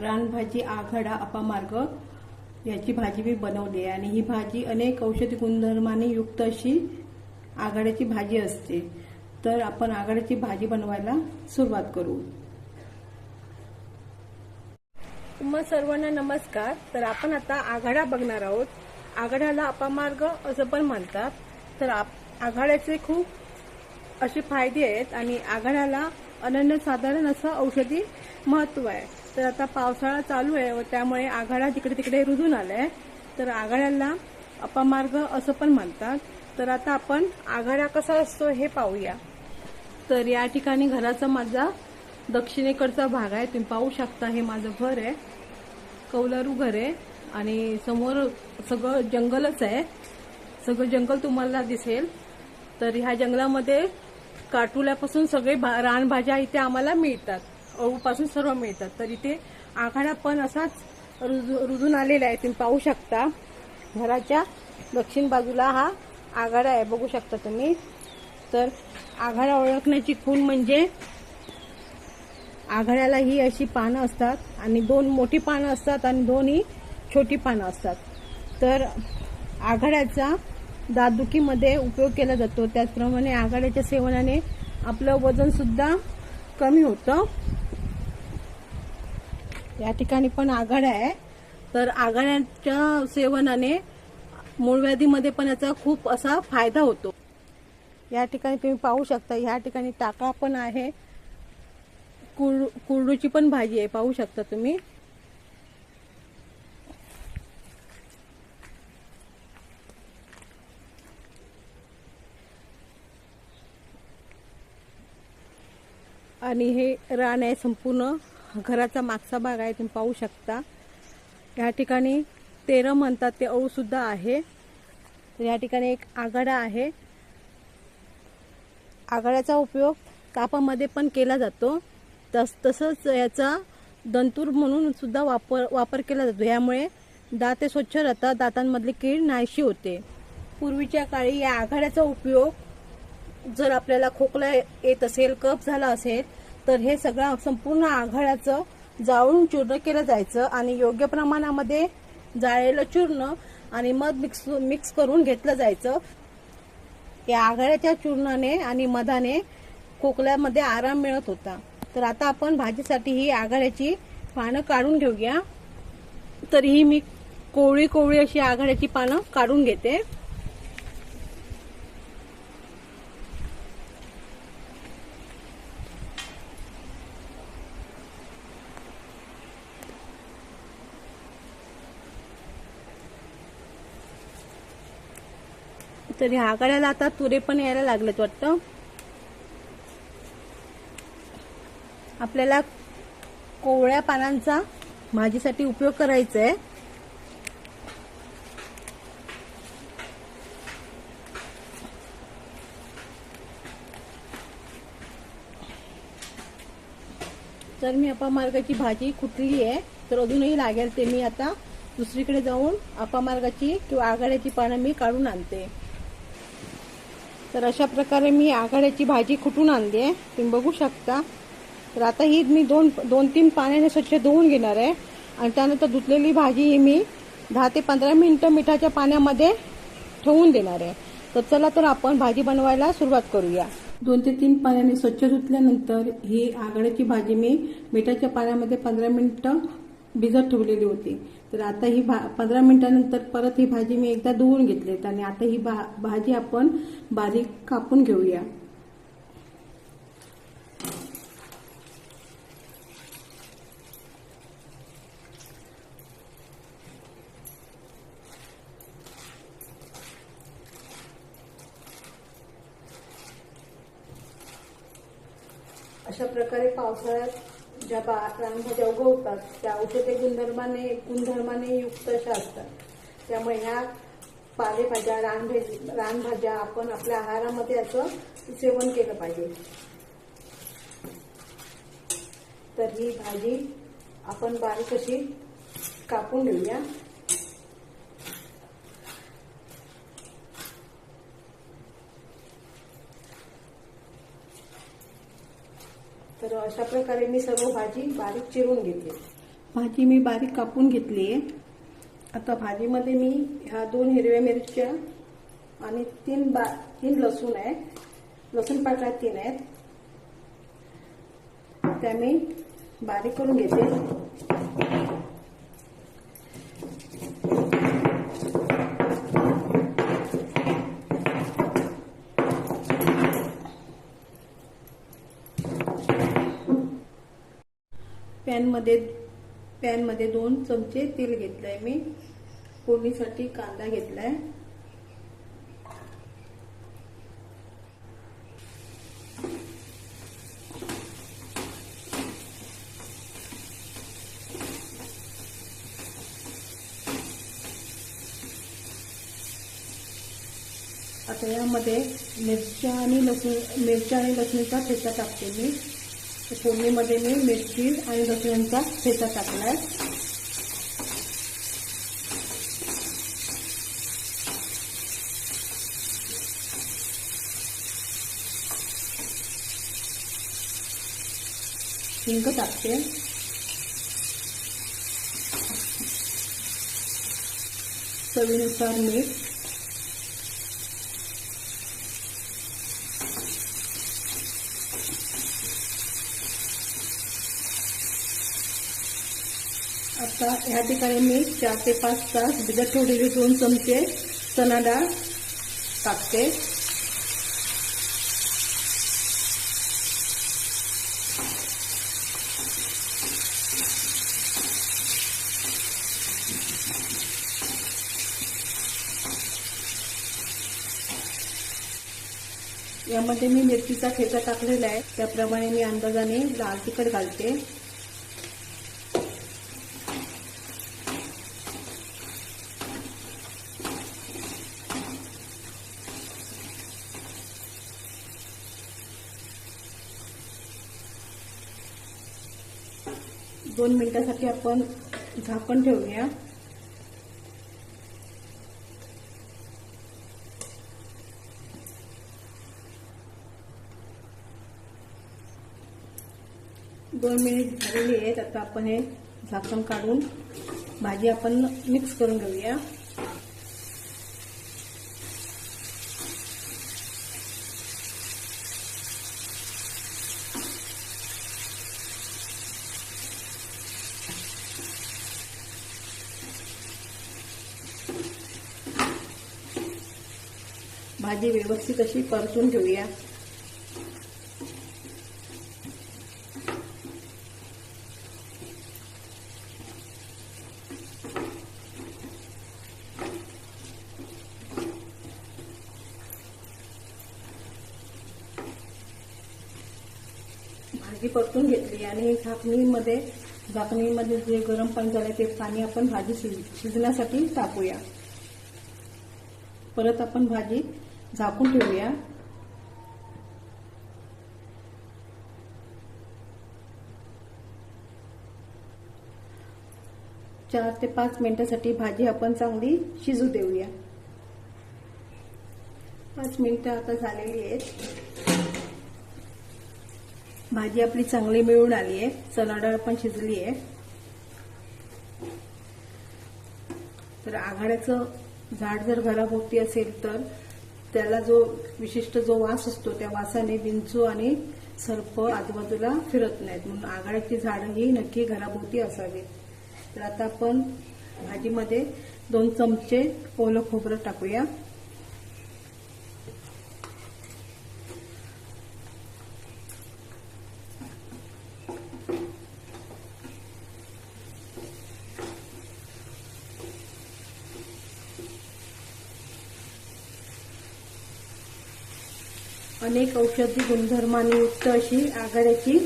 रानभाजी आघाडा अपामार्ग याची भाजी मी बनवली आहे आणि ही भाजी अनेक औषधी गुणधर्माने युक्त अशी आघाड्याची भाजी असते. तर आपण आघाड्याची भाजी बनवायला सुरुवात करू. मग सर्वांना नमस्कार. तर आपण आता आघाडा बघणार आहोत. आघाड्याला अपामार्ग असं पण म्हणतात. तर आप- आघाड्याचे खूप असे फायदे आहेत आणि आघाड्याला अनन्यसाधारण असं औषधी महत्त्व आहे. तर आता पावसाळा चालू आहे व त्यामुळे आघाडा तिकडे तिकडे रुजून आलाय तर आघाड्याला अपमार्ग असं पण म्हणतात. तर आता आपण आघाडा कसा असतो हे पाहूया. तर या ठिकाणी घराचा माझा दक्षिणेकडचा भाग आहे. तुम्ही पाहू शकता हे माझं घर आहे. कौलारू घर आहे. आणि समोर सगळं जंगलच आहे. सगळं जंगल तुम्हाला दिसेल. तर ह्या जंगलामध्ये काटुल्यापासून सगळे भा- रानभाज्या इथे आम्हाला मिळतात. पासून सर्व मिळतात. तर इथे आघाडा पण असाच रुजू- रुजून आलेला आहे. तुम्ही पाहू शकता. घराच्या दक्षिण बाजूला हा आघाडा आहे. बघू शकता तुम्ही. तर आघाडा ओळखण्याची खूण म्हणजे आघाड्याला ही अशी पानं असतात आणि दोन मोठी पानं असतात आणि दोन ही छोटी पानं असतात. तर आघाड्याचा दातदुखीमध्ये उपयोग केला जातो. त्याचप्रमाणे आघाड्याच्या सेवनाने आपलं वजनसुद्धा कमी होतं. या ठिकाणी पण आघाड्या आहे. तर आघाड्याच्या सेवनाने मूळव्याधीमध्ये पण याचा खूप असा फायदा होतो. या ठिकाणी तुम्ही पाहू शकता या ठिकाणी टाका पण आहे. कुर कुरडूची पण भाजी आहे पाहू शकता तुम्ही. आणि हे रान आहे संपूर्ण. घराचा मागचा भाग आहे तुम्ही पाहू शकता. या ठिकाणी तेरं म्हणतात ते अळूसुद्धा आहे. तर या ठिकाणी एक आघाडा आहे. आघाड्याचा उपयोग तापामध्ये पण केला जातो. तस तसंच याचा दंतूर म्हणून सुद्धा वापर वापर केला जातो. यामुळे दात हे स्वच्छ राहतात दातांमधली कीड नाहीशी होते. पूर्वीच्या काळी या आघाड्याचा उपयोग जर आपल्याला खोकला येत असेल कफ झाला असेल तर हे सगळं संपूर्ण आघाड्याचं जाळून चूर्ण केलं जायचं आणि योग्य प्रमाणामध्ये जाळलेलं चूर्ण आणि मध मिक्स मिक्स करून घेतलं जायचं. या आघाड्याच्या चूर्णाने आणि मधाने खोकल्यामध्ये आराम मिळत होता. तर आता आपण भाजीसाठी ही आघाड्याची पानं काढून घेऊया. तर ही मी कोवळी कोवळी अशी आघाड्याची पानं काढून घेते. तर ह्या आघाड्याला आता तुरे पण यायला लागलेत वाटतं. आपल्याला कोवळ्या पानांचा भाजीसाठी उपयोग करायचा आहे तर मी अपामार्गाची भाजी कुठली आहे तर अजूनही लागेल ते मी आता दुसरीकडे जाऊन अपामार्गाची किंवा आघाड्याची पानं मी काढून आणते. तर अशा प्रकारे मी आघाड्याची भाजी कुठून आणली आहे तुम्ही बघू शकता. तर आता ही मी दोन दोन तीन पाण्याने स्वच्छ धुवून घेणार आहे. आणि त्यानंतर धुतलेली भाजी ही मी दहा ते पंधरा मिनटं मिठाच्या पाण्यामध्ये ठेवून देणार आहे. तर चला तर आपण भाजी बनवायला सुरुवात करूया. दोन ते तीन पाण्याने स्वच्छ धुतल्यानंतर ही आघाड्याची भाजी मी मिठाच्या पाण्यामध्ये पंधरा मिनिटं भिजत ठेवलेली होती. तर आता ही भा पंधरा मिनिटानंतर परत ही भाजी मी एकदा धुवून घेतली आणि आता ही भा भाजी आपण बारीक कापून घेऊया. अशा प्रकारे पावसाळ्यात ज्या बा रानभाज्या उगवतात त्या औषधी गुणधर्माने गुणधर्माने युक्त अशा असतात. त्यामुळे ह्या पालेभाज्या रानभेज रानभाज्या आपण आपल्या आहारामध्ये याचं सेवन केलं पाहिजे. तर ही भाजी आपण बारीक अशी कापून घेऊया. तर अशा प्रकारे मी सर्व भाजी बारीक चिरून घेते. भाजी मी बारीक कापून घेतली आहे. आता भाजीमध्ये मी ह्या दोन हिरव्या मिरच्या आणि तीन बा तीन लसूण आहे. लसूण पाकळ्या तीन आहेत. त्या मी बारीक करून घेते. पॅनमध्ये पॅनमध्ये दोन चमचे तेल घेतलंय मी. फोडणीसाठी कांदा घेतलाय. आता यामध्ये मिरच्या आणि लसूण मिरच्या आणि लसूणचा ठेचा टाकते मी. फोडणीमध्ये मी मिरची आणि लसूणचा ठेचा टाकलाय. हिंग टाकते. चवीनुसार मीठ. आता ह्या ठिकाणी मी चार ते पाच तास भिजत ठेवलेले दोन चमचे चना डाळ टाकते. यामध्ये मी मिरचीचा ठेचा टाकलेला आहे. त्याप्रमाणे मी अंदाजाने लाल तिखट घालते. दोन मिनिटासाठी आपण झाकण ठेवूया. दोन मिनिट झालेली आहेत. आता आपण हे झाकण काढून भाजी आपण मिक्स करून घेऊया. भाजी व्यवस्थित अशी परतून ठेवूया भाजी परतून घेतली आणि झाकणीमध्ये झाकणीमध्ये जे गरम पाणी झालं ते पाणी आपण भाजी शिज शिजण्यासाठी टाकूया परत आपण भाजी झाकून ठेवूया चार ते पाच मिनिटासाठी भाजी आपण चांगली शिजू देऊया पाच मिनिटं आता झालेली आहेत भाजी आपली चांगली मिळून आली आहे चणा डाळ पण शिजली आहे तर आघाड्याचं झाड जर घराभोवती असेल तर त्याला जो विशिष्ट जो वास असतो त्या वासाने विंचू आणि सर्प आजूबाजूला फिरत नाहीत. म्हणून आघाड्याची झाडं ही नक्की घराभोवती असावीत तर आता आपण भाजीमध्ये दोन चमचे ओलं खोबरं टाकूया. अनेक औषधी गुणधर्मांनी युक्त अशी आघाड्याची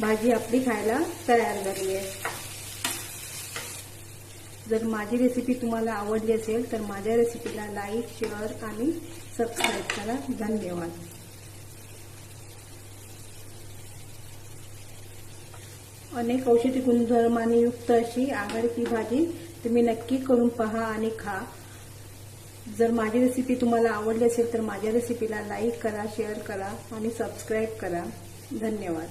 भाजी आपली खायला तयार झाली आहे. जर माझी रेसिपी तुम्हाला आवडली असेल तर माझ्या रेसिपीला लाईक शेअर आणि सबस्क्राईब करा. धन्यवाद. अनेक औषधी गुणधर्मांनी युक्त अशी आघाडीची भाजी तुम्ही नक्की करून पहा आणि खा. जर माझी रेसिपी तुम्हाला आवडली असेल तर माझ्या रेसिपीला लाईक करा शेअर करा आणि सबस्क्राईब करा. धन्यवाद.